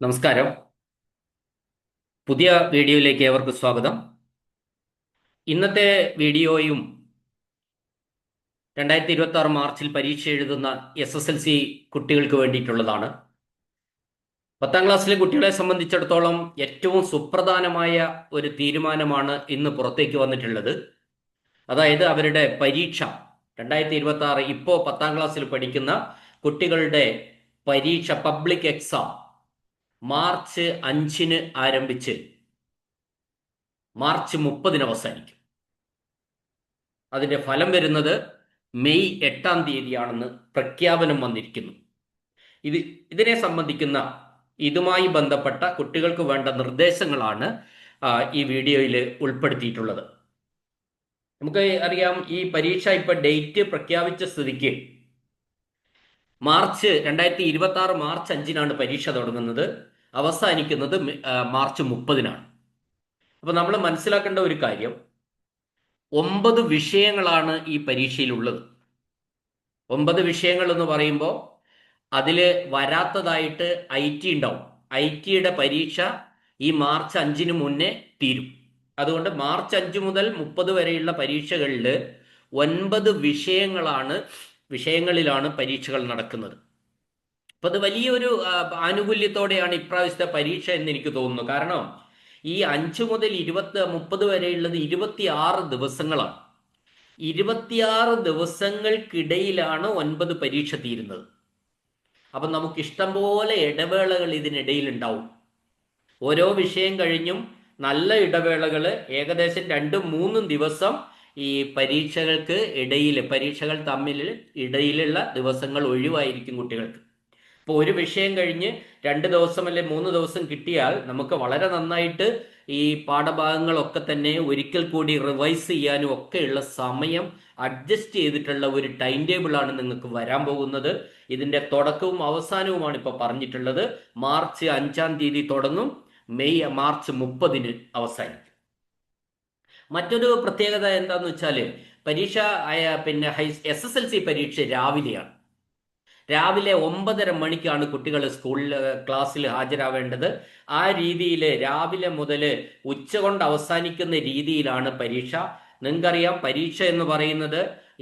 നമസ്കാരം. പുതിയ വീഡിയോയിലേക്ക് ഏവർക്കും സ്വാഗതം. ഇന്നത്തെ വീഡിയോയും രണ്ടായിരത്തി ഇരുപത്തി ആറ് മാർച്ചിൽ പരീക്ഷ എഴുതുന്ന എസ് എസ് എൽ സി കുട്ടികൾക്ക് വേണ്ടിയിട്ടുള്ളതാണ്. പത്താം ക്ലാസ്സിലെ കുട്ടികളെ സംബന്ധിച്ചിടത്തോളം ഏറ്റവും സുപ്രധാനമായ ഒരു തീരുമാനമാണ് ഇന്ന് പുറത്തേക്ക് വന്നിട്ടുള്ളത്. അതായത് അവരുടെ പരീക്ഷ രണ്ടായിരത്തി ഇരുപത്തി ആറ് ഇപ്പോൾ പത്താം ക്ലാസ്സിൽ പഠിക്കുന്ന കുട്ടികളുടെ പരീക്ഷ പബ്ലിക് എക്സാം. മാർച്ച് അഞ്ചിന് ആരംഭിച്ച് മാർച്ച് മുപ്പതിന് അവസാനിക്കും. അതിന്റെ ഫലം വരുന്നത് മെയ് എട്ടാം തീയതിയാണെന്ന് പ്രഖ്യാപനം വന്നിരിക്കുന്നു. ഇത് ഇതിനെ സംബന്ധിക്കുന്ന ഇതുമായി ബന്ധപ്പെട്ട കുട്ടികൾക്ക് വേണ്ട നിർദ്ദേശങ്ങളാണ് ഈ വീഡിയോയിൽ ഉൾപ്പെടുത്തിയിട്ടുള്ളത്. നമുക്ക് അറിയാം ഈ പരീക്ഷ ഇപ്പൊ ഡേറ്റ് പ്രഖ്യാപിച്ച സ്ഥിതിക്ക് മാർച്ച് രണ്ടായിരത്തി ഇരുപത്തി ആറ് മാർച്ച് അഞ്ചിനാണ് പരീക്ഷ തുടങ്ങുന്നത്. അവസാനിക്കുന്നത് മാർച്ച് മുപ്പതിനാണ്. അപ്പൊ നമ്മൾ മനസ്സിലാക്കേണ്ട ഒരു കാര്യം. ഒമ്പത് വിഷയങ്ങളാണ് ഈ പരീക്ഷയിലുള്ളത്. ഒമ്പത് വിഷയങ്ങൾ എന്ന് പറയുമ്പോൾ അതിൽ വരാത്തതായിട്ട് ഐ ടി ഉണ്ടാവും. ഐ ടിയുടെ പരീക്ഷ ഈ മാർച്ച് അഞ്ചിന് മുന്നേ തീരും. അതുകൊണ്ട് മാർച്ച് അഞ്ച് മുതൽ മുപ്പത് വരെയുള്ള പരീക്ഷകളിൽ ഒൻപത് വിഷയങ്ങളാണ് വിഷയങ്ങളിലാണ് പരീക്ഷകൾ നടക്കുന്നത്. അപ്പൊ അത് വലിയൊരു ആനുകൂല്യത്തോടെയാണ് ഇപ്രാവശ്യത്തെ പരീക്ഷ എന്ന് എനിക്ക് തോന്നുന്നു. കാരണം ഈ അഞ്ച് മുതൽ ഇരുപത്തി മുപ്പത് വരെയുള്ളത് ഇരുപത്തിയാറ് ദിവസങ്ങളാണ്. ഇരുപത്തിയാറ് ദിവസങ്ങൾക്കിടയിലാണ് ഒൻപത് പരീക്ഷ തീരുന്നത്. അപ്പൊ നമുക്ക് ഇഷ്ടം പോലെ ഇടവേളകൾ ഇതിനിടയിൽ ഉണ്ടാവും ഓരോ വിഷയം കഴിഞ്ഞും നല്ല ഇടവേളകൾ ഏകദേശം രണ്ടും മൂന്നും ദിവസം ഈ പരീക്ഷകൾക്ക് ഇടയിൽ പരീക്ഷകൾ തമ്മിൽ ഇടയിലുള്ള ദിവസങ്ങൾ ഒഴിവായിരിക്കും കുട്ടികൾക്ക്. ഇപ്പോൾ ഒരു വിഷയം കഴിഞ്ഞ് രണ്ട് ദിവസം അല്ലെ മൂന്ന് ദിവസം കിട്ടിയാൽ നമുക്ക് വളരെ നന്നായിട്ട് ഈ പാഠഭാഗങ്ങളൊക്കെ തന്നെ ഒരിക്കൽ കൂടി റിവൈസ് ചെയ്യാനും ഒക്കെയുള്ള സമയം അഡ്ജസ്റ്റ് ചെയ്തിട്ടുള്ള ഒരു ടൈം ടേബിളാണ് നിങ്ങൾക്ക് വരാൻ പോകുന്നത്. ഇതിന്റെ തുടക്കവും അവസാനവുമാണ് ഇപ്പോൾ പറഞ്ഞിട്ടുള്ളത്. മാർച്ച് അഞ്ചാം തീയതി തുടങ്ങും. മെയ് മാർച്ച് മുപ്പതിന് അവസാനിക്കും. മറ്റൊരു പ്രത്യേകത എന്താന്ന് വെച്ചാൽ പരീക്ഷ പിന്നെ ഹൈ എസ് എസ് എൽ സി പരീക്ഷ രാവിലെയാണ്. രാവിലെ ഒമ്പതര മണിക്കാണ് കുട്ടികൾ സ്കൂളിൽ ക്ലാസ്സിൽ ഹാജരാവേണ്ടത്. ആ രീതിയിൽ രാവിലെ മുതൽ ഉച്ച കൊണ്ട് അവസാനിക്കുന്ന രീതിയിലാണ് പരീക്ഷ. നിങ്ങൾക്കറിയാം പരീക്ഷ എന്ന് പറയുന്നത്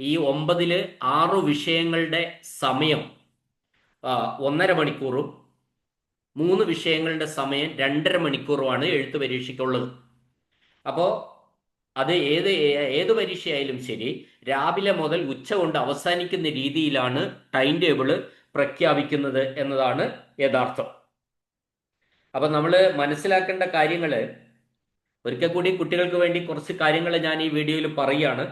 ഈ ഒമ്പതിൽ ആറു വിഷയങ്ങളുടെ സമയം ഒന്നര മണിക്കൂറും മൂന്ന് വിഷയങ്ങളുടെ സമയം രണ്ടര മണിക്കൂറുമാണ് എഴുത്ത് പരീക്ഷയ്ക്കുള്ളത്. അപ്പോൾ അത് ഏത് ഏത് പരീക്ഷയായാലും ശരി രാവിലെ മുതൽ ഉച്ച കൊണ്ട് അവസാനിക്കുന്ന രീതിയിലാണ് ടൈം ടേബിൾ പ്രഖ്യാപിക്കുന്നത് എന്നതാണ് യഥാർത്ഥം. അപ്പൊ നമ്മൾ മനസ്സിലാക്കേണ്ട കാര്യങ്ങൾ ഒരിക്കൽ കൂടി കുട്ടികൾക്ക് വേണ്ടി കുറച്ച് കാര്യങ്ങൾ ഞാൻ ഈ വീഡിയോയിൽ പറയുകയാണ്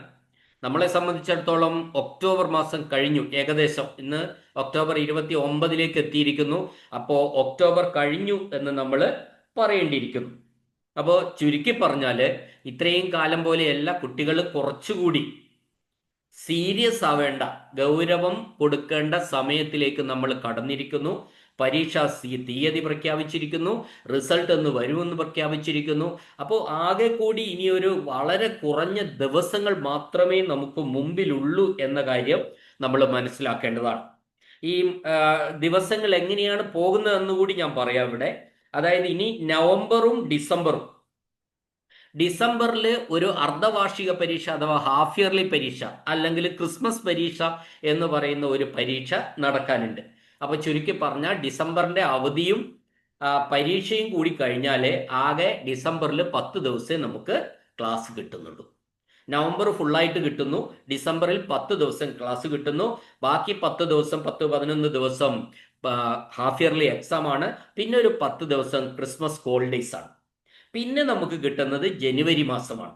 നമ്മളെ സംബന്ധിച്ചിടത്തോളം ഒക്ടോബർ മാസം കഴിഞ്ഞു ഏകദേശം ഇന്ന് ഒക്ടോബർ ഇരുപത്തി ഒമ്പതിലേക്ക് എത്തിയിരിക്കുന്നു. അപ്പോൾ ഒക്ടോബർ കഴിഞ്ഞു എന്ന് നമ്മൾ പറയേണ്ടിയിരിക്കുന്നു. അപ്പോൾ ചുരുക്കി പറഞ്ഞാൽ ഇത്രയും കാലം പോലെയല്ല കുട്ടികൾ കുറച്ചുകൂടി സീരിയസ് ആവേണ്ട ഗൗരവം കൊടുക്കേണ്ട സമയത്തിലേക്ക് നമ്മൾ കടന്നിരിക്കുന്നു. പരീക്ഷ തീയതി പ്രഖ്യാപിച്ചിരിക്കുന്നു റിസൾട്ട് എന്ന് വരുമെന്ന് പ്രഖ്യാപിച്ചിരിക്കുന്നു. അപ്പോൾ ആകെ കൂടി ഇനിയൊരു വളരെ കുറഞ്ഞ ദിവസങ്ങൾ മാത്രമേ നമുക്ക് മുമ്പിലുള്ളൂ എന്ന കാര്യം നമ്മൾ മനസ്സിലാക്കേണ്ടതാണ്. ഈ ദിവസങ്ങൾ എങ്ങനെയാണ് പോകുന്നതെന്ന് കൂടി ഞാൻ പറയാം ഇവിടെ. അതായത് ഇനി നവംബറും ഡിസംബറും ഡിസംബറിൽ ഒരു അർദ്ധവാർഷിക പരീക്ഷ അഥവാ ഹാഫ് ഇയർലി പരീക്ഷ അല്ലെങ്കിൽ ക്രിസ്മസ് പരീക്ഷ എന്ന് പറയുന്ന ഒരു പരീക്ഷ നടക്കാനുണ്ട്. അപ്പൊ ചുരുക്കി പറഞ്ഞാൽ ഡിസംബറിന്റെ അവധിയും പരീക്ഷയും കൂടി കഴിഞ്ഞാലേ ആകെ ഡിസംബറിൽ പത്ത് ദിവസമേ നമുക്ക് ക്ലാസ് കിട്ടുന്നുള്ളൂ. നവംബർ ഫുള്ളായിട്ട് കിട്ടുന്നു. ഡിസംബറിൽ പത്ത് ദിവസം ക്ലാസ് കിട്ടുന്നു. ബാക്കി പത്ത് ദിവസം പത്ത് പതിനൊന്ന് ദിവസം ഹാഫ് ഇയർലി എക്സാം ആണ്. പിന്നെ ഒരു പത്ത് ദിവസം ക്രിസ്മസ് ഹോളിഡേയ്സ് ആണ്. പിന്നെ നമുക്ക് കിട്ടുന്നത് ജനുവരി മാസമാണ്.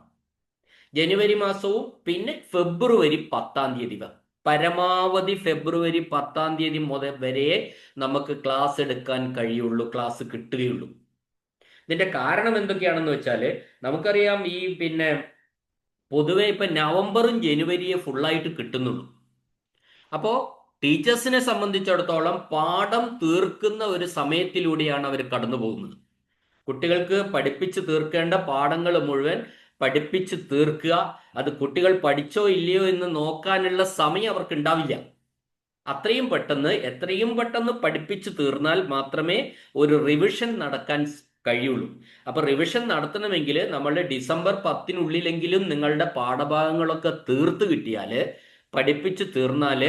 ജനുവരി മാസവും പിന്നെ ഫെബ്രുവരി പത്താം തീയതി പരമാവധി ഫെബ്രുവരി പത്താം തീയതി മുതൽ വരെ നമുക്ക് ക്ലാസ് എടുക്കാൻ കഴിയുള്ളൂ ക്ലാസ് കിട്ടുകയുള്ളൂ. ഇതിന്റെ കാരണം എന്തൊക്കെയാണെന്ന് വെച്ചാൽ നമുക്കറിയാം ഈ പിന്നെ പൊതുവെ ഇപ്പൊ നവംബറും ജനുവരിയെ ഫുള്ളായിട്ട് കിട്ടുന്നുള്ളൂ. അപ്പോ ടീച്ചേഴ്സിനെ സംബന്ധിച്ചിടത്തോളം പാഠം തീർക്കുന്ന ഒരു സമയത്തിലൂടെയാണ് അവർ കടന്നു പോകുന്നത് കുട്ടികൾക്ക് പഠിപ്പിച്ച് തീർക്കേണ്ട പാഠങ്ങൾ മുഴുവൻ പഠിപ്പിച്ച് തീർക്കുക. അത് കുട്ടികൾ പഠിച്ചോ ഇല്ലയോ എന്ന് നോക്കാനുള്ള സമയം അവർക്ക് ഉണ്ടാവില്ല. അത്രയും പെട്ടെന്ന് എത്രയും പെട്ടെന്ന് പഠിപ്പിച്ചു തീർന്നാൽ മാത്രമേ ഒരു റിവിഷൻ നടക്കാൻ കഴിയുള്ളൂ. അപ്പൊ റിവിഷൻ നടത്തണമെങ്കിൽ നമ്മൾ ഡിസംബർ പത്തിനുള്ളിലെങ്കിലും നിങ്ങളുടെ പാഠഭാഗങ്ങളൊക്കെ തീർത്ത് കിട്ടിയാൽ പഠിപ്പിച്ച് തീർന്നാൽ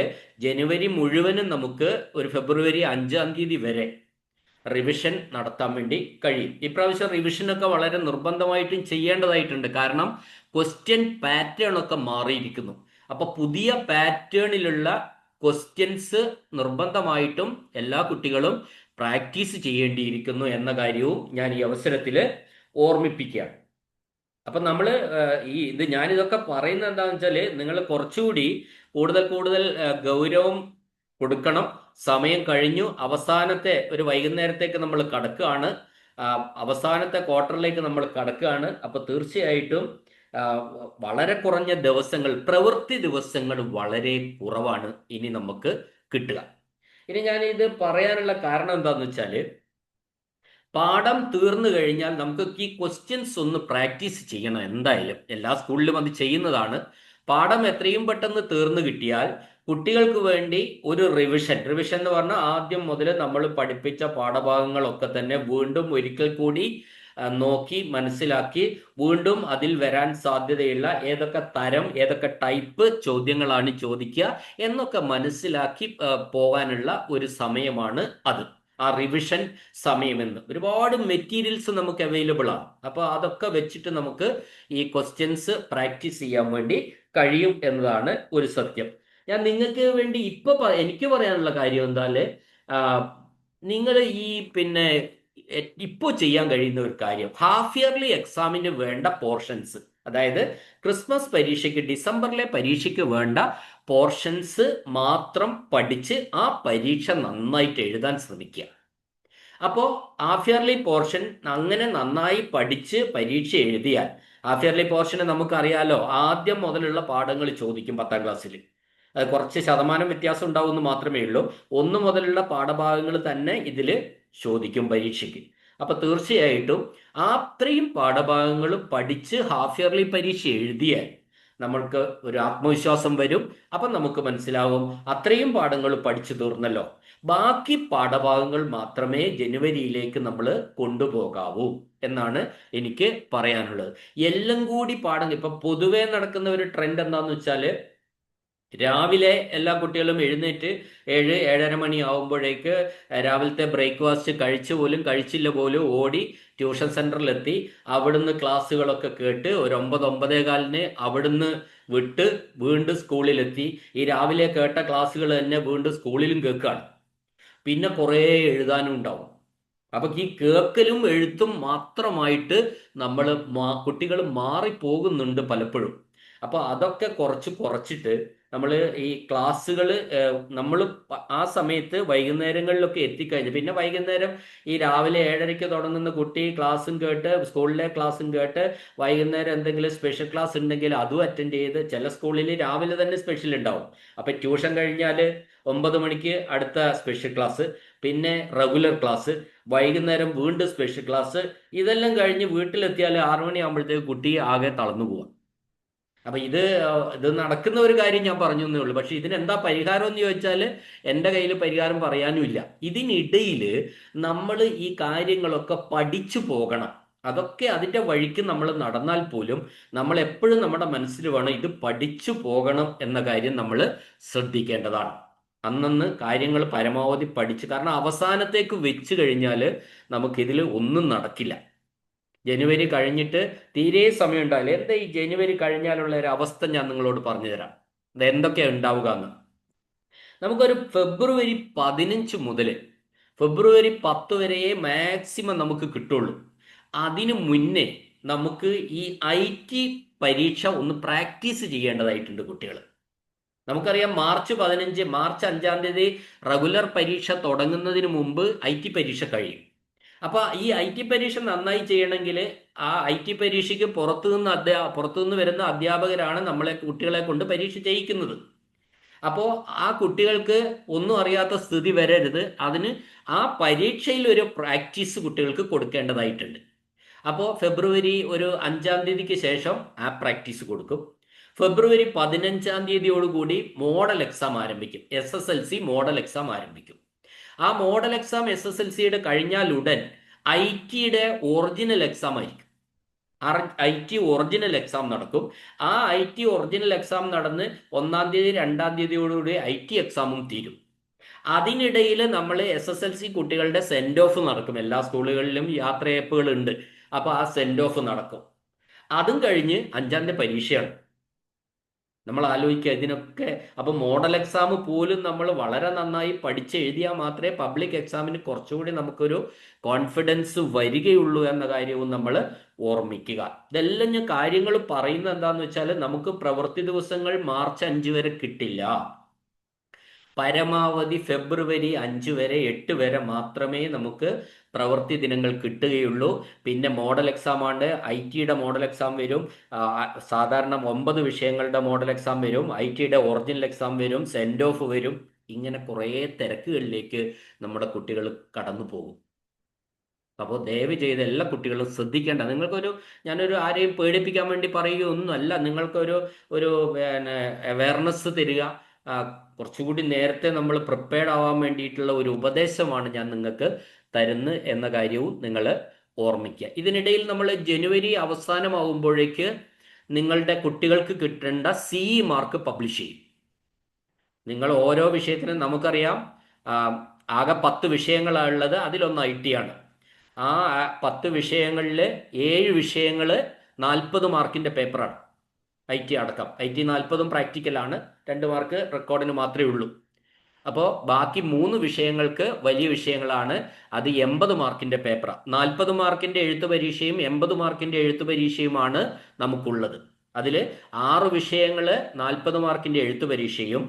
ജനുവരി മുഴുവനും നമുക്ക് ഒരു ഫെബ്രുവരി അഞ്ചാം തീയതി വരെ റിവിഷൻ നടത്താൻ വേണ്ടി കഴിയും. ഇപ്രാവശ്യം റിവിഷനൊക്കെ വളരെ നിർബന്ധമായിട്ടും ചെയ്യേണ്ടതായിട്ടുണ്ട്. കാരണം ക്വസ്റ്റ്യൻ പാറ്റേൺ ഒക്കെ മാറിയിരിക്കുന്നു. അപ്പൊ പുതിയ പാറ്റേണിലുള്ള ക്വസ്റ്റ്യൻസ് നിർബന്ധമായിട്ടും എല്ലാ കുട്ടികളും പ്രാക്ടീസ് ചെയ്യേണ്ടിയിരിക്കുന്നു എന്ന കാര്യവും ഞാൻ ഈ അവസരത്തിൽ ഓർമ്മിപ്പിക്കുകയാണ്. അപ്പൊ നമ്മൾ ഈ ഇത് ഞാനിതൊക്കെ പറയുന്നത് എന്താണെന്ന് വെച്ചാൽ നിങ്ങൾ കുറച്ചുകൂടി കൂടുതൽ കൂടുതൽ ഗൗരവം കൊടുക്കണം. സമയം കഴിഞ്ഞു. അവസാനത്തെ ഒരു വൈകുന്നേരത്തേക്ക് നമ്മൾ കടക്കുകയാണ്. അവസാനത്തെ ക്വാർട്ടറിലേക്ക് നമ്മൾ കടക്കുകയാണ്. അപ്പൊ തീർച്ചയായിട്ടും വളരെ കുറഞ്ഞ ദിവസങ്ങൾ പ്രവൃത്തി ദിവസങ്ങൾ വളരെ കുറവാണ് ഇനി നമുക്ക് കിട്ടുക. ഇനി ഞാൻ ഇത് പറയാനുള്ള കാരണം എന്താന്ന് വെച്ചാൽ പാഠം തീർന്നു കഴിഞ്ഞാൽ നമുക്ക് ഈ ക്വസ്റ്റ്യൻസ് ഒന്ന് പ്രാക്ടീസ് ചെയ്യണം എന്തായാലും. എല്ലാ സ്കൂളിലും അത് ചെയ്യുന്നതാണ്. പാഠം എത്രയും പെട്ടെന്ന് തീർന്നു കിട്ടിയാൽ കുട്ടികൾക്ക് വേണ്ടി ഒരു റിവിഷൻ റിവിഷൻ എന്ന് പറഞ്ഞാൽ ആദ്യം മുതൽ നമ്മൾ പഠിപ്പിച്ച പാഠഭാഗങ്ങളൊക്കെ തന്നെ വീണ്ടും ഒരിക്കൽ കൂടി നോക്കി മനസ്സിലാക്കി വീണ്ടും അതിൽ വരാൻ സാധ്യതയുള്ള ഏതൊക്കെ തരം ഏതൊക്കെ ടൈപ്പ് ചോദ്യങ്ങളാണ് ചോദിക്കുക എന്നൊക്കെ മനസ്സിലാക്കി പോകാനുള്ള ഒരു സമയമാണ് അത്. ആ റിവിഷൻ സമയമെന്ന് ഒരുപാട് മെറ്റീരിയൽസ് നമുക്ക് അവൈലബിൾ ആണ്. അപ്പോൾ അതൊക്കെ വെച്ചിട്ട് നമുക്ക് ഈ ക്വസ്റ്റ്യൻസ് പ്രാക്ടീസ് ചെയ്യാൻ വേണ്ടി കഴിയും എന്നതാണ് ഒരു സത്യം. ഞാൻ നിങ്ങൾക്ക് വേണ്ടി ഇപ്പൊ എനിക്ക് പറയാനുള്ള കാര്യം എന്താല്ലേ നിങ്ങൾ ഈ പിന്നെ ഇപ്പോൾ ചെയ്യാൻ കഴിയുന്ന ഒരു കാര്യം ഹാഫ് ഇയർലി എക്സാമിന് വേണ്ട പോർഷൻസ് അതായത് ക്രിസ്മസ് പരീക്ഷയ്ക്ക് ഡിസംബറിലെ പരീക്ഷയ്ക്ക് വേണ്ട പോർഷൻസ് മാത്രം പഠിച്ച് ആ പരീക്ഷ നന്നായിട്ട് എഴുതാൻ ശ്രമിക്കുക. അപ്പോൾ ഹാഫ് ഇയർലി പോർഷൻ അങ്ങനെ നന്നായി പഠിച്ച് പരീക്ഷ എഴുതിയാൽ ഹാഫ് ഇയർലി പോർഷന് നമുക്കറിയാലോ ആദ്യം മുതലുള്ള പാഠങ്ങൾ ചോദിക്കും പത്താം ക്ലാസ്സിൽ കുറച്ച് ശതമാനം വ്യത്യാസം ഉണ്ടാവുമെന്ന് മാത്രമേ ഉള്ളൂ. ഒന്ന് മുതലുള്ള പാഠഭാഗങ്ങൾ തന്നെ ഇതിൽ ചോദിക്കും പരീക്ഷയ്ക്ക്. അപ്പൊ തീർച്ചയായിട്ടും ആ അത്രയും പാഠഭാഗങ്ങൾ പഠിച്ച് ഹാഫ് ഇയർലി പരീക്ഷ എഴുതിയാൽ നമ്മൾക്ക് ഒരു ആത്മവിശ്വാസം വരും. അപ്പം നമുക്ക് മനസ്സിലാവും അത്രയും പാഠങ്ങൾ പഠിച്ചു തീർന്നല്ലോ. ബാക്കി പാഠഭാഗങ്ങൾ മാത്രമേ ജനുവരിയിലേക്ക് നമ്മൾ കൊണ്ടുപോകാവൂ എന്നാണ് എനിക്ക് പറയാനുള്ളത്. എല്ലാം കൂടി പാഠങ്ങൾ ഇപ്പൊ പൊതുവേ നടക്കുന്ന ഒരു ട്രെൻഡ് എന്താന്ന് വെച്ചാൽ രാവിലെ എല്ലാ കുട്ടികളും എഴുന്നേറ്റ് ഏഴ് ഏഴര മണി ആവുമ്പോഴേക്ക് രാവിലത്തെ ബ്രേക്ക്ഫാസ്റ്റ് കഴിച്ചു പോലും കഴിച്ചില്ല പോലും ഓടി ട്യൂഷൻ സെന്ററിലെത്തി. അവിടുന്ന് ക്ലാസ്സുകളൊക്കെ കേട്ട് ഒരു ഒമ്പത് ഒമ്പതേ കാലിന് അവിടുന്ന് വിട്ട് വീണ്ടും സ്കൂളിലെത്തി. ഈ രാവിലെ കേട്ട ക്ലാസ്സുകൾ തന്നെ വീണ്ടും സ്കൂളിലും കേൾക്കുകയാണ് പിന്നെ കുറേ എഴുതാനും ഉണ്ടാവും. അപ്പൊ ഈ കേൾക്കലും എഴുത്തും മാത്രമായിട്ട് നമ്മൾ കുട്ടികൾ മാറിപ്പോകുന്നുണ്ട് പലപ്പോഴും. അപ്പൊ അതൊക്കെ കുറച്ച് കുറച്ചിട്ട് നമ്മൾ ഈ ക്ലാസ്സുകൾ നമ്മൾ ആ സമയത്ത് വൈകുന്നേരങ്ങളിലൊക്കെ എത്തിക്കഴിഞ്ഞു പിന്നെ വൈകുന്നേരം ഈ രാവിലെ ഏഴരയ്ക്ക് തുടങ്ങുന്ന കുട്ടി ക്ലാസ്സും കേട്ട് സ്കൂളിലെ ക്ലാസ്സും കേട്ട് വൈകുന്നേരം എന്തെങ്കിലും സ്പെഷ്യൽ ക്ലാസ് ഉണ്ടെങ്കിൽ അതും അറ്റൻഡ് ചെയ്ത് ചില സ്കൂളിൽ രാവിലെ തന്നെ സ്പെഷ്യൽ ഉണ്ടാവും. അപ്പം ട്യൂഷൻ കഴിഞ്ഞാൽ ഒമ്പത് മണിക്ക് അടുത്ത സ്പെഷ്യൽ ക്ലാസ് പിന്നെ റെഗുലർ ക്ലാസ് വൈകുന്നേരം വീണ്ടും സ്പെഷ്യൽ ക്ലാസ് ഇതെല്ലാം കഴിഞ്ഞ് വീട്ടിലെത്തിയാൽ ആറുമണിയാകുമ്പോഴത്തേക്ക് കുട്ടി ആകെ തളർന്നു പോവാം. അപ്പൊ ഇത് ഇത് നടക്കുന്ന ഒരു കാര്യം ഞാൻ പറഞ്ഞു എന്നേ ഉള്ളൂ. പക്ഷെ ഇതിന് എന്താ പരിഹാരം എന്ന് ചോദിച്ചാൽ എന്റെ കയ്യിൽ പരിഹാരം പറയാനുമില്ല. ഇതിനിടയിൽ നമ്മൾ ഈ കാര്യങ്ങളൊക്കെ പഠിച്ചു പോകണം. അതൊക്കെ അതിന്റെ വഴിക്ക് നമ്മൾ നടന്നാൽ പോലും നമ്മൾ എപ്പോഴും നമ്മുടെ മനസ്സിൽ വേണം ഇത് പഠിച്ചു പോകണം എന്ന കാര്യം നമ്മൾ ശ്രദ്ധിക്കേണ്ടതാണ്. അന്നന്ന് കാര്യങ്ങൾ പരമാവധി പഠിച്ച് കാരണം അവസാനത്തേക്ക് വെച്ച് കഴിഞ്ഞാൽ നമുക്കിതിൽ ഒന്നും നടക്കില്ല. ജനുവരി കഴിഞ്ഞിട്ട് തീരെ സമയം ഉണ്ടാവില്ല എന്താ ഈ ജനുവരി കഴിഞ്ഞാലുള്ള ഒരു അവസ്ഥ ഞാൻ നിങ്ങളോട് പറഞ്ഞു തരാം അത് എന്തൊക്കെയാണ് ഉണ്ടാവുക എന്ന്. നമുക്കൊരു ഫെബ്രുവരി പതിനഞ്ച് മുതൽ ഫെബ്രുവരി പത്ത് വരെയേ മാക്സിമം നമുക്ക് കിട്ടുള്ളൂ. അതിനു മുന്നേ നമുക്ക് ഈ ഐ ടി പരീക്ഷ ഒന്ന് പ്രാക്ടീസ് ചെയ്യേണ്ടതായിട്ടുണ്ട് കുട്ടികൾ. നമുക്കറിയാം മാർച്ച് പതിനഞ്ച് മാർച്ച് അഞ്ചാം തീയതി റെഗുലർ പരീക്ഷ തുടങ്ങുന്നതിന് മുമ്പ് ഐ ടി പരീക്ഷ കഴിയും. അപ്പോൾ ഈ ഐ ടി പരീക്ഷ നന്നായി ചെയ്യണമെങ്കിൽ ആ ഐ ടി പരീക്ഷയ്ക്ക് പുറത്തു നിന്ന് അധ്യാ പുറത്തു നിന്ന് വരുന്ന അധ്യാപകരാണ് നമ്മളെ കുട്ടികളെ കൊണ്ട് പരീക്ഷ ചെയ്യിക്കുന്നത്. അപ്പോൾ ആ കുട്ടികൾക്ക് ഒന്നും അറിയാത്ത സ്ഥിതി വരരുത്. അതിന് ആ പരീക്ഷയിൽ ഒരു പ്രാക്ടീസ് കുട്ടികൾക്ക് കൊടുക്കേണ്ടതായിട്ടുണ്ട്. അപ്പോൾ ഫെബ്രുവരി ഒരു അഞ്ചാം തീയതിക്ക് ശേഷം ആ പ്രാക്ടീസ് കൊടുക്കും. ഫെബ്രുവരി പതിനഞ്ചാം തീയതിയോടുകൂടി മോഡൽ എക്സാം ആരംഭിക്കും. S S L C model exam ആരംഭിക്കും. ആ model exam S S L സിയുടെ കഴിഞ്ഞാൽ ഉടൻ ഐ ടിയുടെ ഒറിജിനൽ എക്സാം ആയിരിക്കും. ഐ ടി ഒറിജിനൽ എക്സാം നടക്കും. ആ ഐ ടി ഒറിജിനൽ എക്സാം നടന്ന് ഒന്നാം തീയതി രണ്ടാം തീയതിയോടുകൂടി ഐ ടി എക്സാമും തീരും. അതിനിടയിൽ നമ്മൾ എസ് എസ് എൽ സി കുട്ടികളുടെ സെൻഡ് ഓഫ് നടക്കും. എല്ലാ സ്കൂളുകളിലും യാത്രയപ്പുകൾ ഉണ്ട്. അപ്പോൾ ആ സെൻഡ് ഓഫ് നടക്കും. അതും കഴിഞ്ഞ് അഞ്ചാം തീയതി പരീക്ഷയാണ്. നമ്മൾ ആലോചിക്കുക ഇതിനൊക്കെ അപ്പോൾ മോഡൽ എക്സാം പോലും നമ്മൾ വളരെ നന്നായി പഠിച്ച് എഴുതിയാൽ മാത്രമേ പബ്ലിക് എക്സാമിന് കുറച്ചുകൂടി നമുക്കൊരു കോൺഫിഡൻസ് വരികയുള്ളൂ എന്ന കാര്യവും നമ്മൾ ഓർമ്മിക്കുക. ഇതെല്ലാം ഞാൻ കാര്യങ്ങൾ പറയുന്നത് എന്താണെന്ന് വെച്ചാൽ നമുക്ക് പ്രവൃത്തി ദിവസങ്ങൾ മാർച്ച് അഞ്ച് വരെ കിട്ടില്ല. പരമാവധി ഫെബ്രുവരി അഞ്ച് വരെ എട്ട് വരെ മാത്രമേ നമുക്ക് പ്രവൃത്തി ദിനങ്ങൾ കിട്ടുകയുള്ളൂ. പിന്നെ മോഡൽ എക്സാം ആണ്. ഐ ടിയുടെ മോഡൽ എക്സാം വരും. സാധാരണ ഒമ്പത് വിഷയങ്ങളുടെ മോഡൽ എക്സാം വരും. ഐ ടിയുടെ ഒറിജിനൽ എക്സാം വരും. സെൻഡ് ഓഫ് വരും. ഇങ്ങനെ കുറേ തിരക്കുകളിലേക്ക് നമ്മുടെ കുട്ടികൾ കടന്നു പോകും. അപ്പോൾ ദയവ് ചെയ്ത് എല്ലാ കുട്ടികളും ശ്രദ്ധിക്കേണ്ട. നിങ്ങൾക്കൊരു ഞാനൊരു ആരെയും പേടിപ്പിക്കാൻ വേണ്ടി പറയുകയൊന്നുമല്ല. നിങ്ങൾക്കൊരു ഒരു പിന്നെ അവയർനെസ് തരിക. കുറച്ചുകൂടി നേരത്തെ നമ്മൾ പ്രിപ്പയർഡ് ആവാൻ വേണ്ടിയിട്ടുള്ള ഒരു ഉപദേശമാണ് ഞാൻ നിങ്ങൾക്ക് തരുന്നു എന്ന കാര്യവും നിങ്ങൾ ഓർമ്മിക്കുക. ഇതിനിടയിൽ നമ്മൾ ജനുവരി അവസാനമാകുമ്പോഴേക്ക് നിങ്ങളുടെ കുട്ടികൾക്ക് കിട്ടേണ്ട സി മാർക്ക് പബ്ലിഷ് ചെയ്യും. നിങ്ങൾ ഓരോ വിഷയത്തിനും നമുക്കറിയാം ആകെ പത്ത് വിഷയങ്ങളാണുള്ളത് അതിലൊന്ന് ഐ ടി ആണ്. ആ പത്ത് വിഷയങ്ങളിൽ ഏഴ് വിഷയങ്ങൾ നാൽപ്പത് മാർക്കിന്റെ പേപ്പറാണ് ഐ ടി അടക്കം. ഐ ടി നാൽപ്പതും പ്രാക്ടിക്കലാണ് രണ്ട് മാർക്ക് റെക്കോർഡിന് മാത്രമേ ഉള്ളൂ. അപ്പോൾ ബാക്കി മൂന്ന് വിഷയങ്ങൾക്ക് വലിയ വിഷയങ്ങളാണ്. അത് എൺപത് മാർക്കിന്റെ പേപ്പറാണ് നാൽപ്പത് മാർക്കിന്റെ എഴുത്തു പരീക്ഷയും എൺപത് മാർക്കിന്റെ എഴുത്തു പരീക്ഷയുമാണ് നമുക്കുള്ളത്. അതിൽ ആറ് വിഷയങ്ങൾ നാൽപ്പത് മാർക്കിന്റെ എഴുത്തു പരീക്ഷയും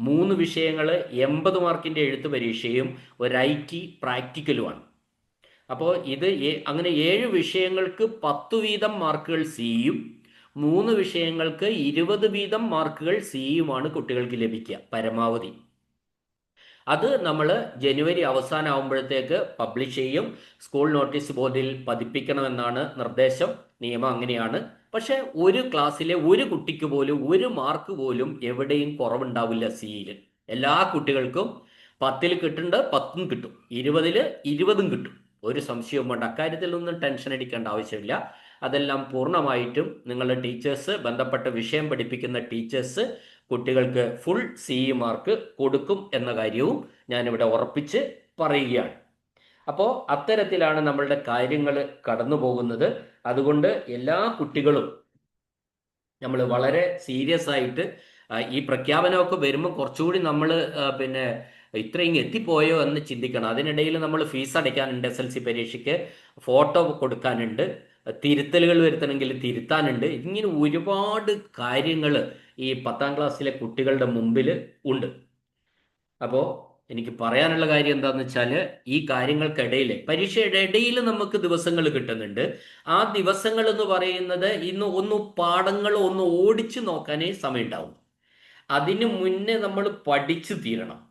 മൂന്ന് വിഷയങ്ങൾ എൺപത് മാർക്കിന്റെ എഴുത്ത് പരീക്ഷയും ഒരു ഐ ടി പ്രാക്ടിക്കലുമാണ്. അപ്പോൾ ഇത് അങ്ങനെ ഏഴ് വിഷയങ്ങൾക്ക് പത്തു വീതം മാർക്കുകൾ സിയും മൂന്ന് വിഷയങ്ങൾക്ക് ഇരുപത് വീതം മാർക്കുകൾ സിയുമാണ് കുട്ടികൾക്ക് ലഭിക്കുക പരമാവധി. അത് നമ്മൾ ജനുവരി അവസാനമാകുമ്പോഴത്തേക്ക് പബ്ലിഷ് ചെയ്യും. സ്കൂൾ നോട്ടീസ് ബോർഡിൽ പതിപ്പിക്കണമെന്നാണ് നിർദ്ദേശം. നിയമം അങ്ങനെയാണ്. പക്ഷെ ഒരു ക്ലാസ്സിലെ ഒരു കുട്ടിക്ക് പോലും ഒരു മാർക്ക് പോലും എവിടെയും കുറവുണ്ടാവില്ല സിയിൽ എല്ലാ കുട്ടികൾക്കും പത്തിൽ കിട്ടുന്നുണ്ട് പത്തും കിട്ടും. ഇരുപതിൽ ഇരുപതും കിട്ടും. ഒരു സംശയവും വേണ്ട. അക്കാര്യത്തിലൊന്നും ടെൻഷൻ അടിക്കേണ്ട ആവശ്യമില്ല. അതെല്ലാം പൂർണമായിട്ടും നിങ്ങളുടെ ടീച്ചേഴ്സ് ബന്ധപ്പെട്ട വിഷയം പഠിപ്പിക്കുന്ന ടീച്ചേഴ്സ് കുട്ടികൾക്ക് ഫുൾ സി മാർക്ക് കൊടുക്കും എന്ന കാര്യവും ഞാനിവിടെ ഉറപ്പിച്ച് പറയുകയാണ്. അപ്പോൾ അത്തരത്തിലാണ് നമ്മളുടെ കാര്യങ്ങൾ കടന്നു പോകുന്നത്. അതുകൊണ്ട് എല്ലാ കുട്ടികളും നമ്മൾ വളരെ സീരിയസ് ആയിട്ട് ഈ പ്രഖ്യാപനമൊക്കെ വരുമ്പോൾ കുറച്ചുകൂടി നമ്മൾ പിന്നെ ഇത്രയും എത്തിപ്പോയോ എന്ന് ചിന്തിക്കണം. അതിനിടയിൽ നമ്മൾ ഫീസ് അടയ്ക്കാനുണ്ട് എസ് എൽ സി പരീക്ഷയ്ക്ക് ഫോട്ടോ കൊടുക്കാനുണ്ട്. തിരുത്തലുകൾ വരുത്തണമെങ്കിൽ തിരുത്താനുണ്ട്. ഇങ്ങനെ ഒരുപാട് കാര്യങ്ങൾ ഈ പത്താം ക്ലാസ്സിലെ കുട്ടികളുടെ മുമ്പിൽ ഉണ്ട്. അപ്പോൾ എനിക്ക് പറയാനുള്ള കാര്യം എന്താണെന്ന് വെച്ചാൽ ഈ കാര്യങ്ങൾക്കിടയിൽ പരീക്ഷയുടെ ഇടയിൽ നമുക്ക് ദിവസങ്ങൾ കിട്ടുന്നുണ്ട്. ആ ദിവസങ്ങൾ എന്ന് പറയുന്നത് ഇന്ന് ഒന്ന് പാഠങ്ങൾ ഒന്ന് ഓടിച്ചു നോക്കാനേ സമയം ഉണ്ടാവും അതിനു മുന്നേ നമ്മൾ പഠിച്ചു തീരണം.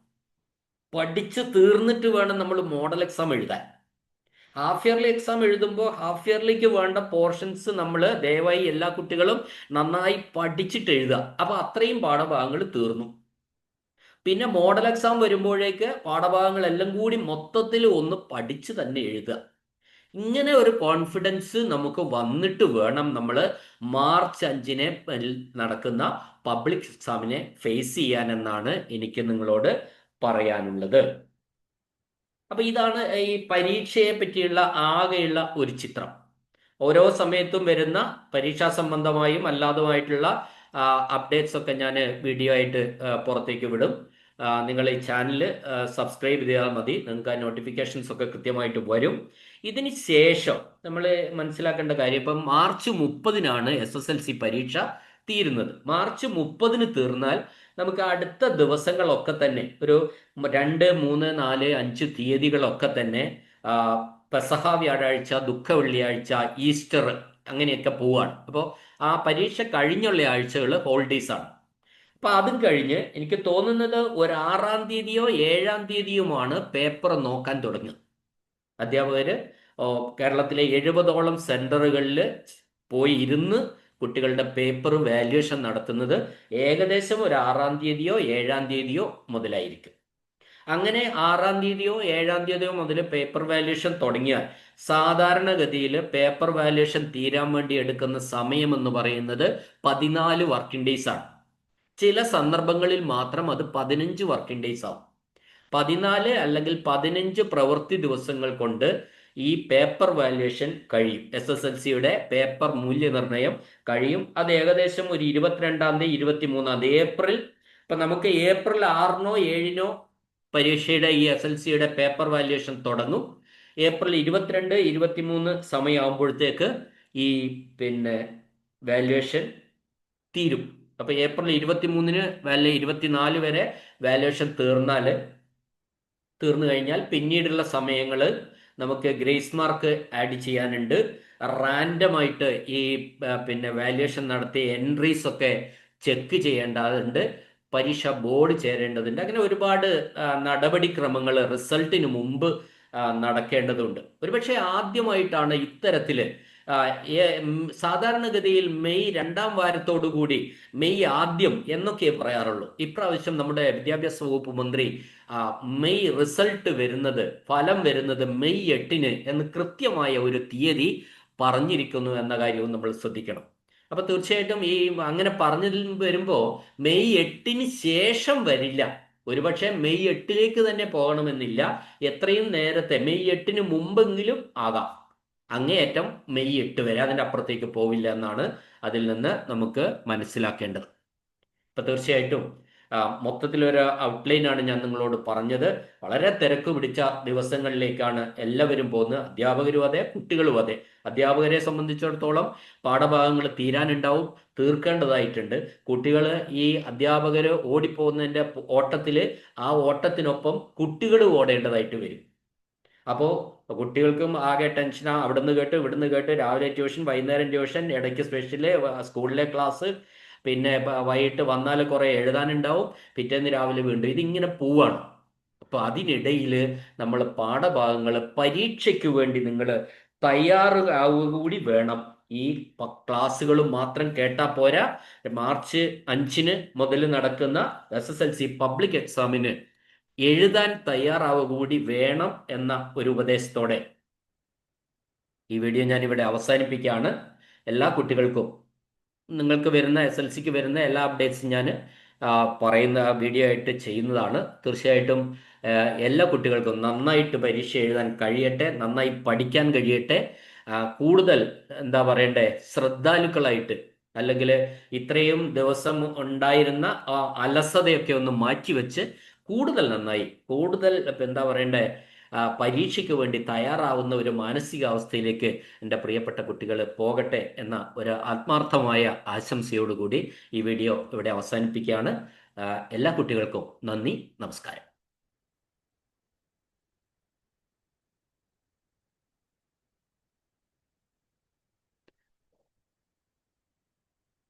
പഠിച്ചു തീർന്നിട്ട് വേണം നമ്മൾ മോഡൽ എക്സാം എഴുതാൻ. ഹാഫ് ഇയർലി എക്സാം എഴുതുമ്പോൾ ഹാഫ് ഇയർലിക്ക് വേണ്ട പോർഷൻസ് നമ്മൾ ദയവായി എല്ലാ കുട്ടികളും നന്നായി പഠിച്ചിട്ട് എഴുതുക. അപ്പൊ അത്രയും പാഠഭാഗങ്ങൾ തീർന്നു. പിന്നെ മോഡൽ എക്സാം വരുമ്പോഴേക്ക് പാഠഭാഗങ്ങളെല്ലാം കൂടി മൊത്തത്തിൽ ഒന്ന് പഠിച്ച് തന്നെ എഴുതുക. ഇങ്ങനെ ഒരു കോൺഫിഡൻസ് നമുക്ക് വന്നിട്ട് വേണം നമ്മൾ മാർച്ച് അഞ്ചിന് നടക്കുന്ന പബ്ലിക് എക്സാമിനെ ഫേസ് ചെയ്യാനെന്നാണ് എനിക്ക് നിങ്ങളോട് പറയാനുള്ളത്. അപ്പൊ ഇതാണ് ഈ പരീക്ഷയെ പറ്റിയുള്ള ആകെയുള്ള ഒരു ചിത്രം. ഓരോ സമയത്തും വരുന്ന പരീക്ഷാ സംബന്ധമായും അല്ലാതുമായിട്ടുള്ള അപ്ഡേറ്റ്സ് ഒക്കെ ഞാൻ വീഡിയോ ആയിട്ട് പുറത്തേക്ക് വിടും. നിങ്ങൾ ഈ ചാനൽ സബ്സ്ക്രൈബ് ചെയ്താൽ മതി. നിങ്ങൾക്ക് ആ നോട്ടിഫിക്കേഷൻസ് ഒക്കെ കൃത്യമായിട്ട് വരും. ഇതിന് ശേഷം നമ്മൾ മനസ്സിലാക്കേണ്ട കാര്യം ഇപ്പം മാർച്ച് മുപ്പതിനാണ് എസ് എസ് എൽ സി പരീക്ഷ തീരുന്നത്. മാർച്ച് മുപ്പതിന് തീർന്നാൽ നമുക്ക് അടുത്ത ദിവസങ്ങളൊക്കെ തന്നെ ഒരു രണ്ട് മൂന്ന് നാല് അഞ്ച് തീയതികളൊക്കെ തന്നെ പെസഹ വ്യാഴാഴ്ച ദുഃഖ വെള്ളിയാഴ്ച ഈസ്റ്റർ അങ്ങനെയൊക്കെ പോവാണ്. അപ്പോൾ ആ പരീക്ഷ കഴിഞ്ഞുള്ള ആഴ്ചകൾ ഹോളിഡേസ് ആണ്. അപ്പോൾ അതും കഴിഞ്ഞ് എനിക്ക് തോന്നുന്നത് ഒരു ആറാം തീയതിയോ ഏഴാം തീയതിയുമാണ് പേപ്പർ നോക്കാൻ തുടങ്ങുക. അധ്യാപകർ കേരളത്തിലെ എഴുപതോളം സെന്ററുകളിൽ പോയി ഇരുന്ന് കുട്ടികളുടെ പേപ്പറും വാല്യുവേഷൻ നടത്തുന്നത് ഏകദേശം ഒരു ആറാം തീയതിയോ ഏഴാം തീയതിയോ മുതലായിരിക്കും. അങ്ങനെ ആറാം തീയതിയോ ഏഴാം തീയതിയോ മുതൽ പേപ്പർ വാല്യുവേഷൻ തുടങ്ങിയാൽ സാധാരണഗതിയിൽ പേപ്പർ വാല്യുവേഷൻ തീരാൻ വേണ്ടി എടുക്കുന്ന സമയം എന്ന് പറയുന്നത് പതിനാല് വർക്കിംഗ് ഡേയ്സ് ആണ്. ചില സന്ദർഭങ്ങളിൽ മാത്രം അത് പതിനഞ്ച് വർക്കിംഗ് ഡേയ്സ് ആവും. പതിനാല് അല്ലെങ്കിൽ പതിനഞ്ച് പ്രവൃത്തി ദിവസങ്ങൾ കൊണ്ട് ഈ പേപ്പർ വാല്യുവേഷൻ കഴിയും. എസ് എസ് എൽ സിയുടെ പേപ്പർ മൂല്യനിർണയം കഴിയും. അത് ഏകദേശം ഒരു ഇരുപത്തിരണ്ടാം തീയതി ഇരുപത്തി മൂന്നാം തീയതി. ഏപ്രിൽ ഇപ്പൊ നമുക്ക് ഏപ്രിൽ ആറിനോ ഏഴിനോ പരീക്ഷയുടെ ഈ എസ് എൽ സിയുടെ പേപ്പർ വാല്യുവേഷൻ തുടങ്ങും. ഏപ്രിൽ ഇരുപത്തിരണ്ട് ഇരുപത്തിമൂന്ന് സമയമാകുമ്പോഴത്തേക്ക് ഈ പിന്നെ വാല്യുവേഷൻ തീരും. അപ്പൊ ഏപ്രിൽ ഇരുപത്തിമൂന്നിന് വാല്യൂ ഇരുപത്തിനാല് വരെ വാല്യുവേഷൻ തീർന്നാൽ തീർന്നു കഴിഞ്ഞാൽ പിന്നീടുള്ള സമയങ്ങൾ നമുക്ക് ഗ്രേസ് മാർക്ക് ആഡ് ചെയ്യാനുണ്ട്. റാൻഡം ആയിട്ട് ഈ പിന്നെ വാല്യുവേഷൻ നടത്തിയ എൻട്രീസ് ഒക്കെ ചെക്ക് ചെയ്യേണ്ടതുണ്ട്. പരീക്ഷ ബോർഡ് ചേരേണ്ടതുണ്ട്. അങ്ങനെ ഒരുപാട് നടപടിക്രമങ്ങൾ റിസൾട്ടിന് മുമ്പ് നടക്കേണ്ടതുണ്ട്. ഒരുപക്ഷെ ആദ്യമായിട്ടാണ് ഇത്തരത്തിൽ സാധാരണഗതിയിൽ മെയ് രണ്ടാം വാരത്തോടുകൂടി മെയ് ആദ്യം എന്നൊക്കെ പറയാറുള്ളൂ. ഇപ്രാവശ്യം നമ്മുടെ വിദ്യാഭ്യാസ വകുപ്പ് മന്ത്രി മെയ് റിസൾട്ട് വരുന്നത് ഫലം വരുന്നത് മെയ് എട്ടിന് എന്ന് കൃത്യമായ ഒരു തീയതി പറഞ്ഞിരിക്കുന്നു എന്ന കാര്യവും നമ്മൾ ശ്രദ്ധിക്കണം. അപ്പൊ തീർച്ചയായിട്ടും ഈ അങ്ങനെ പറഞ്ഞതിൽ വരുമ്പോൾ മെയ് എട്ടിന് ശേഷം വരില്ല. ഒരുപക്ഷെ മെയ് എട്ടിലേക്ക് തന്നെ പോകണമെന്നില്ല. എത്രയും നേരത്തെ മെയ് എട്ടിന് മുമ്പെങ്കിലും ആകാം. അങ്ങേയറ്റം മെയ് എട്ട് വരെ അതിന്റെ അപ്പുറത്തേക്ക് പോവില്ല എന്നാണ് അതിൽ നിന്ന് നമുക്ക് മനസ്സിലാക്കേണ്ടത്. അപ്പൊ തീർച്ചയായിട്ടും മൊത്തത്തിലൊരു ഔട്ട്ലൈനാണ് ഞാൻ നിങ്ങളോട് പറഞ്ഞത്. വളരെ തിരക്ക് പിടിച്ച ദിവസങ്ങളിലേക്കാണ് എല്ലാവരും പോകുന്നത്. അധ്യാപകരും അതെ കുട്ടികളും അതെ. അധ്യാപകരെ സംബന്ധിച്ചിടത്തോളം പാഠഭാഗങ്ങൾ തീരാനുണ്ടാവും തീർക്കേണ്ടതായിട്ടുണ്ട്. കുട്ടികൾ ഈ അധ്യാപകർ ഓടിപ്പോകുന്നതിന്റെ ഓട്ടത്തിൽ ആ ഓട്ടത്തിനൊപ്പം കുട്ടികൾ ഓടേണ്ടതായിട്ട് വരും. അപ്പോൾ കുട്ടികൾക്കും ആകെ ടെൻഷനാ അവിടുന്ന് കേട്ട് ഇവിടുന്ന് കേട്ട് രാവിലെ ട്യൂഷൻ വൈകുന്നേരം ട്യൂഷൻ ഇടയ്ക്ക് സ്പെഷ്യൽ സ്കൂളിലെ ക്ലാസ് പിന്നെ വൈകിട്ട് വന്നാൽ കുറെ എഴുതാനുണ്ടാവും. പിറ്റേന്ന് രാവിലെ വീണ്ടും ഇതിങ്ങനെ പോവാണ്. അപ്പൊ അതിനിടയിൽ നമ്മൾ പാഠഭാഗങ്ങൾ പരീക്ഷയ്ക്ക് വേണ്ടി നിങ്ങൾ തയ്യാറാവുക കൂടി വേണം. ഈ ക്ലാസ്സുകൾ മാത്രം കേട്ടാൽ പോരാ. മാർച്ച് അഞ്ചിന് മുതൽ നടക്കുന്ന S S L C public എക്സാമിന് എഴുതാൻ തയ്യാറാവുക കൂടി വേണം എന്ന ഒരു ഉപദേശത്തോടെ ഈ വീഡിയോ ഞാൻ ഇവിടെ അവസാനിപ്പിക്കുകയാണ്. എല്ലാ കുട്ടികൾക്കും നിങ്ങൾക്ക് വരുന്ന എസ് എൽ സിക്ക് വരുന്ന എല്ലാ അപ്ഡേറ്റ്സും ഞാൻ പറയുന്ന വീഡിയോ ആയിട്ട് ചെയ്യുന്നതാണ്. തീർച്ചയായിട്ടും എല്ലാ കുട്ടികൾക്കും നന്നായിട്ട് പരീക്ഷ എഴുതാൻ കഴിയട്ടെ നന്നായി പഠിക്കാൻ കഴിയട്ടെ. കൂടുതൽ എന്താ പറയണ്ടേ ശ്രദ്ധാലുക്കളായിട്ട് അല്ലെങ്കിൽ ഇത്രയും ദിവസം ഉണ്ടായിരുന്ന അലസതയൊക്കെ ഒന്ന് മാറ്റിവെച്ച് കൂടുതൽ നന്നായി കൂടുതൽ എന്താ പറയണ്ടേ പരീക്ഷയ്ക്ക് വേണ്ടി തയ്യാറാവുന്ന ഒരു മാനസികാവസ്ഥയിലേക്ക് എന്റെ പ്രിയപ്പെട്ട കുട്ടികൾ പോകട്ടെ എന്ന ഒരു ആത്മാർത്ഥമായ ആശംസയോടുകൂടി ഈ വീഡിയോ ഇവിടെ അവസാനിപ്പിക്കുകയാണ്. എല്ലാ കുട്ടികൾക്കും നന്ദി നമസ്കാരം.